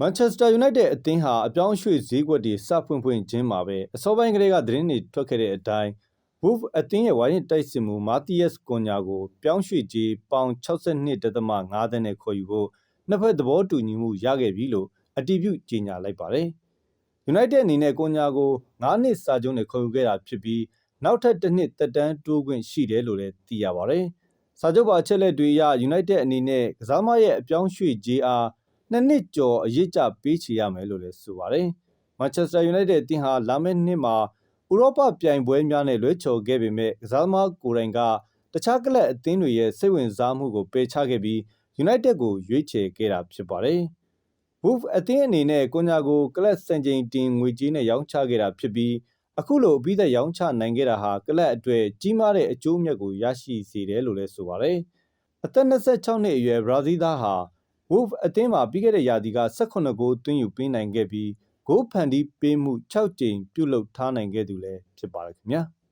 မန်ချက်စတာယူနိုက်တက်အသင်းဟာအပြောင်းအရွှေ့ဈေးကွက်တွေစဖွင့်ဖွင့်ချင်းမှာပဲအစောပိုင်းကလေးကသတင်းတွေထွက်ခဲ့တဲ့အတိုင်း Wolf အသင်းရဲ့ဝိုင်းရင်တိုက်စစ်မှုမာတီယက်စ်ကွန်ညာကိုပြောင်းရွှေ့ကြေးပေါင်62.5သန်းနဲ့ခေါ်ယူဖို့နှစ်ဖက်သဘောတူညီမှုရခဲ့ပြီလို့အတည်ပြုကြေညာလိုက်ပါတယ်။ United အနေနဲ့ကွန်ညာကို9နှစ်စာချုပ်နဲ့ခေါ်ယူခဲ့တာဖြစ်ပြီးနောက်ထပ်တစ်နှစ်သက်တမ်းတိုးခွင့်ရှိတယ်လို့လည်းသိရပါတယ်။စာချုပ်ပါအချက်လက်တွေအရ United အနေနဲ့ကစားမရဲ့အပြောင်းရွှေ့ကြေးအား နှစ်နှစ်ကျော်အရေးကြပေးချေရမယ်လို့လည်းဆိုပါတယ်။ Manchester United အသင်းဟာလာမယ့်နှစ်မှာဥရောပပြိုင်ပွဲများနဲ့လွဲချော်ခဲ့ပေမဲ့ကစားသမားကိုယ်တိုင်ကတခြားကလပ်အသင်းတွေရဲ့စိတ်ဝင်စားမှုကိုပယ်ချခဲ့ပြီး United ကိုရွေးချယ်ခဲ့တာဖြစ်ပါတယ်။ Wolf အသင်းအနေနဲ့ကွန်ညာကိုကလပ်စံချိန်တင်ငွေကြေးနဲ့ရောင်းချခဲ့တာဖြစ်ပြီးအခုလိုအပြီးသက်ရောင်းချနိုင်ခဲ့တာဟာကလပ်အတွက်ကြီးမားတဲ့အကျိုးအမြတ်ကိုရရှိစေတယ်လို့လည်းဆိုပါတယ်။အသက်26နှစ်အရွယ်ဘရာဇီးသားဟာ Wolf အသင်းမှာပြီးခဲ့တဲ့ရာသီက18ဂိုးသွင်းယူပေးနိုင်ခဲ့ပြီးဂိုးဖန်တီးပေးမှု6ကြိမ်ပြုတ်လုထားနိုင်ခဲ့သူလည်းဖြစ်ပါတယ်ခင်ဗျာ။